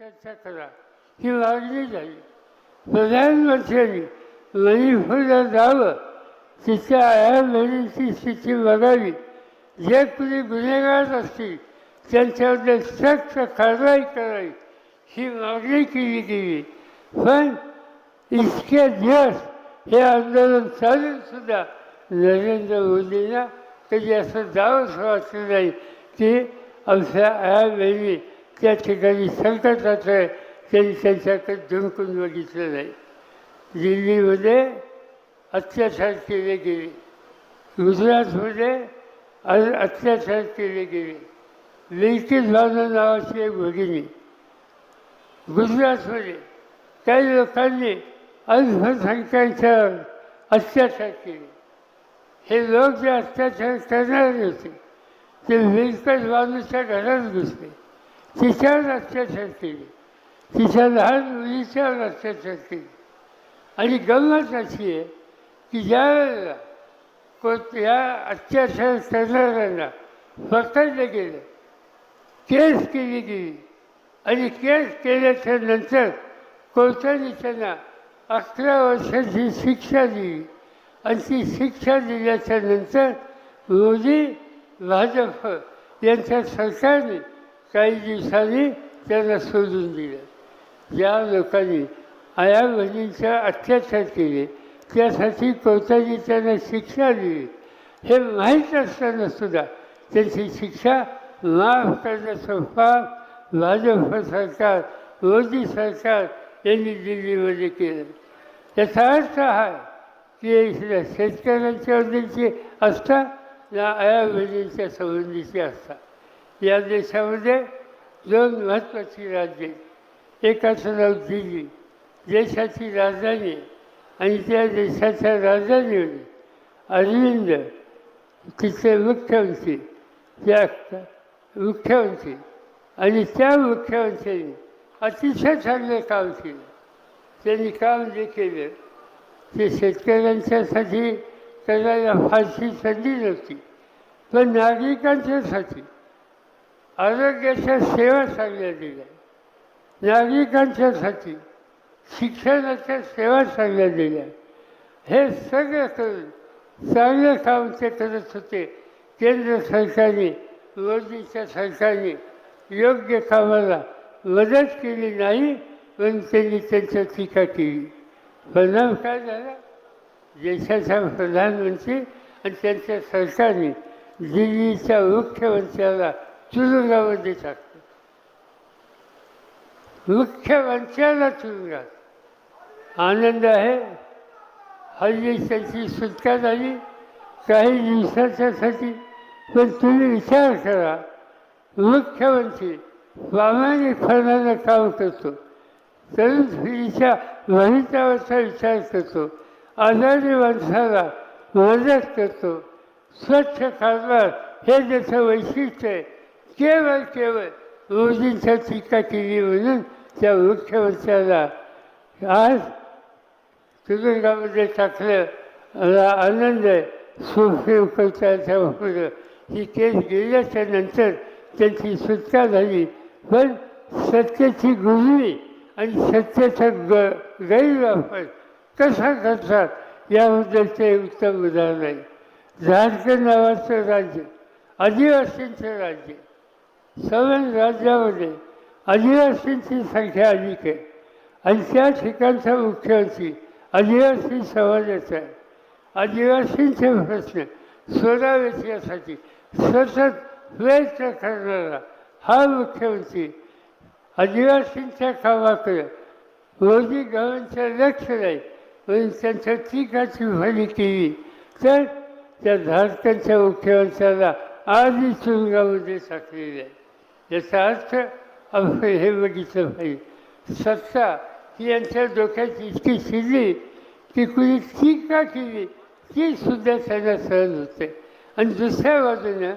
चर्चा करा ही मागणी झाली प्रधानमंत्र्यांनी मणिपूरला जावं. तिच्या आया बहिणीची स्थिती बघावी. जे कुणी गुन्हेगार असतील त्यांच्याबद्दल सक्त कारवाई करावी. ही मागणी केली गेली. पण इतके दिवस हे आंदोलन चालून सुद्धा नरेंद्र मोदींना कधी असं जावंसं वाटलं नाही की आमच्या आया बहिणी त्या ठिकाणी संकटाचं त्यांनी त्यांच्याकडे धुमकून बघितलं नाही. दिल्लीमध्ये अत्याचार केले गेले. गुजरातमध्ये अत्याचार केले गेले. लिखित भावना नावाची एक भगिनी. गुजरातमध्ये काही लोकांनी अल्पसंख्याच्या अत्याचार केले. हे लोक जे अत्याचार करणारे होते ते विलकट बाजूच्या घरात घुसले. तिच्यावर अत्याचार असतील तिच्या लहान मुलीच्या अत्याचार असतील आणि गंमत अशी आहे की ज्या वेळेला कोणत्या अत्याचार करणाऱ्यांना पकडलं गेलं केस केली गेली. आणि केस केल्याच्यानंतर कोर्टाने त्यांना अकरा वर्षाची शिक्षा दिली. आणि ती शिक्षा दिल्याच्या नंतर मोदी भाजप यांच्या सरकारने काही दिवसांनी त्यांना सोडून दिलं. ज्या लोकांनी आयाबहिणींचा अत्याचार केले त्यासाठी कोर्टाने त्यांना शिक्षा दिली. हे माहीत असताना सुद्धा त्यांची शिक्षा माफ करण्याचं पाप भाजप सरकार मोदी सरकार यांनी दिल्लीमध्ये केलं. याचा अर्थ हा आहे की शेतकऱ्यांच्या वडीलची असता या आया बहिणींच्या संबंधीची असता या देशामध्ये दोन महत्त्वाची राज्ये एकाच एकाचं नाव दिल्ली. देशाची राजधानी आणि त्या देशाच्या राजधानीमध्ये म्हणजे अरविंद तिचे मुख्यमंत्री त्या मुख्यमंत्री. आणि त्या मुख्यमंत्र्यांनी अतिशय चांगलं काम केलं. त्यांनी काम जे केलं ते शेतकऱ्यांच्यासाठी करायला फारशी संधी नव्हती. पण नागरिकांच्यासाठी आरोग्याच्या सेवा चांगल्या दिल्या. नागरिकांच्यासाठी शिक्षणाच्या सेवा चांगल्या दिल्या. हे सगळं करून चांगलं काम ते करत होते. केंद्र सरकारने मोदीच्या सरकारने योग्य कामाला मदत केली नाही पण त्यांनी त्यांच्या टीका केली. परिणाम काय झाला? देशाच्या प्रधानमंत्री आणि त्यांच्या सरकारने दिल्लीच्या मुख्यमंत्र्याला तुरुंगामध्ये मुख्य वंशाला तुरुंगात आनंद आहे. हल्ली त्याची सुटका झाली. काही दिवसाच्यासाठी पण तुम्ही विचार करा. मुख्यमंत्री प्रामाणिकपणानं काम करतो. तरुण पिढीच्या भवितव्याचा विचार करतो. आजारी माणसाला मदत करतो. स्वच्छ कारभार हे ज्याचं वैशिष्ट्य आहे केवळ केवळ रोजींच्या टीका केली म्हणून त्या वृक्षवंशाला आज तुरुंगामध्ये टाकलं. मला आनंद आहे सुप्रीम कोर्टाच्या ही केस गेल्याच्यानंतर त्यांची सुटका झाली. पण सत्तेची गुजरी आणि सत्याचा ग गैरवापर कसा करतात याबद्दल ते उत्तम उदाहरण आहे. झारखंड नावाचं राज्य आदिवासींचं राज्य. सवन राज्यामध्ये आदिवासींची संख्या अधिक आहे. आणि त्या ठिकाणचा मुख्यमंत्री आदिवासी समाजाचा आहे. आदिवासींचे प्रश्न सोडावेत यासाठी सतत प्रयत्न करणारा हा मुख्यमंत्री आदिवासींच्या कामाकडे मोदी गावांचं लक्ष नाही म्हणून त्यांच्या टीकाची भरी केली. तर त्या झारखंडच्या मुख्यमंत्र्याला आधी तुरुंगामध्ये टाकलेली आहे. याचा अर्थ अभय हे बघितलं पाहिजे. सत्ता ही यांच्या डोक्यात इतकी शिरली की कुणी टीका केली ती सुद्धा त्यांना सहन होते. आणि दुसऱ्या बाजूनं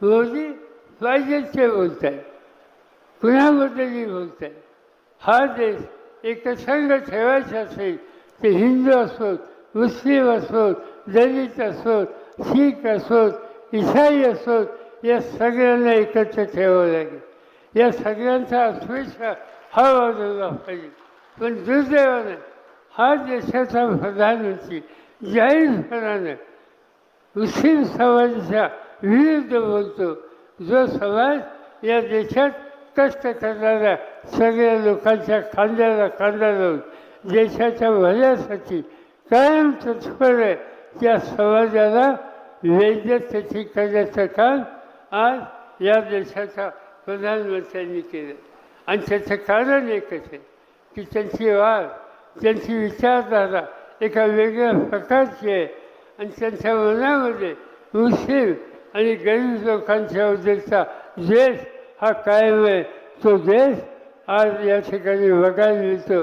मोदी पाहिजे बोलत आहेत कुणाबद्दलही बोलत आहेत हा देश एकसंग ठेवायचा असेल ते हिंदू असोत मुस्लिम असोत दलित असोत शीख असोत इसाई असोत या सगळ्यांना एकत्र ठेवावं लागेल. या सगळ्यांचा अस्पृश्य हा वाजवला पाहिजे. पण दुर्दैवाने हा देशाचा प्रधानमंत्री जाहीरपणाने मुस्लिम समाजाच्या विरुद्ध बोलतो. जो समाज या देशात कष्ट करणाऱ्या सगळ्या लोकांच्या खांद्याला खांदा लावून देशाच्या भल्यासाठी कायम तत्पर आहे. त्या समाजाला वैद्यकची करण्याचं काम आज या देशाचा प्रधानमंत्र्यांनी केलं. आणि त्याचं कारण एकच आहे की त्यांची वाद त्यांची विचारधारा एका वेगळ्या प्रकारची आहे. आणि त्यांच्या मनामध्ये मुस्लिम आणि गरीब लोकांच्या बद्दलचा द्वेष हा कायम आहे. तो देश आज या ठिकाणी बघायला मिळतो.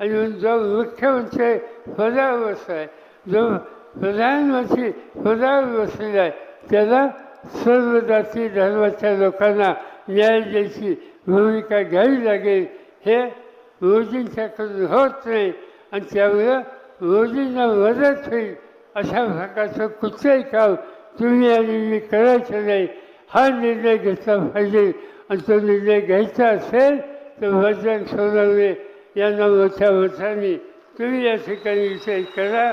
आणि जो मुख्यमंत्री पदावर आहे जो प्रधानमंत्री पदावर बसलेला आहे त्याला सर्व जाती धर्माच्या लोकांना न्याय द्यायची भूमिका घ्यावी लागेल हे मोदींच्याकडून होत नाही. आणि त्यामुळं मोदींना मदत होईल अशा प्रकारचं कुठलंही काम तुम्ही आणि मी करायचं नाही. हा निर्णय घेतला पाहिजे. आणि तो निर्णय घ्यायचा असेल तर बजरंग सोनवणे यांना मोठ्या मतांनी तुम्ही या ठिकाणी विषय करा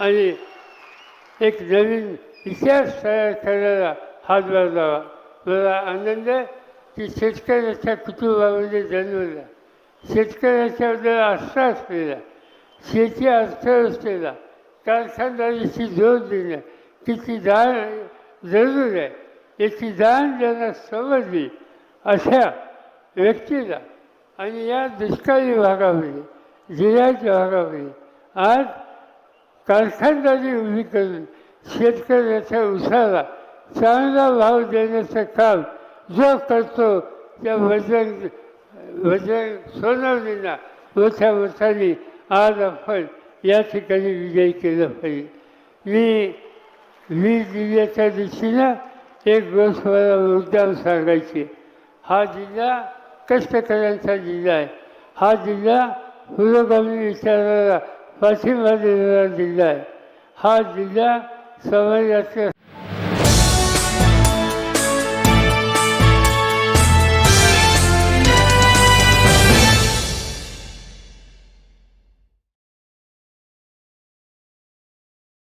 आणि एक नवीन इतिहास तयार करायला हातभार जावा मला आनंद की शेतकऱ्याच्या कुटुंबामध्ये जन्मला शेतकऱ्याच्याबद्दल आस्था असलेला शेती अर्थव्यवस्थेला कारखानदारीची जोड देणं तिची दान जरूर आहे याची दान ज्यांना समजली अशा व्यक्तीला आणि या दुष्काळी भागामध्ये जिल्ह्याच्या भागामध्ये आज कारखानदारी उभी करून शेतकऱ्याच्या उसाला चांगला भाव देण्याचं काम जो करतो त्या वजन वजन सोनवणींना मोठ्या मोठ्याने आज आपण या ठिकाणी विजयी केलं पाहिजे. मी वीज जिल्ह्याच्या दृष्टीनं एक गोष्ट मला मुद्दाम सांगायची. हा जिल्हा कष्टकऱ्यांचा जिल्हा आहे. हा जिल्हा पुरोगामी विचाराला पाठिंबा देणारा जिल्हा आहे. हा जिल्हा समाजाच्या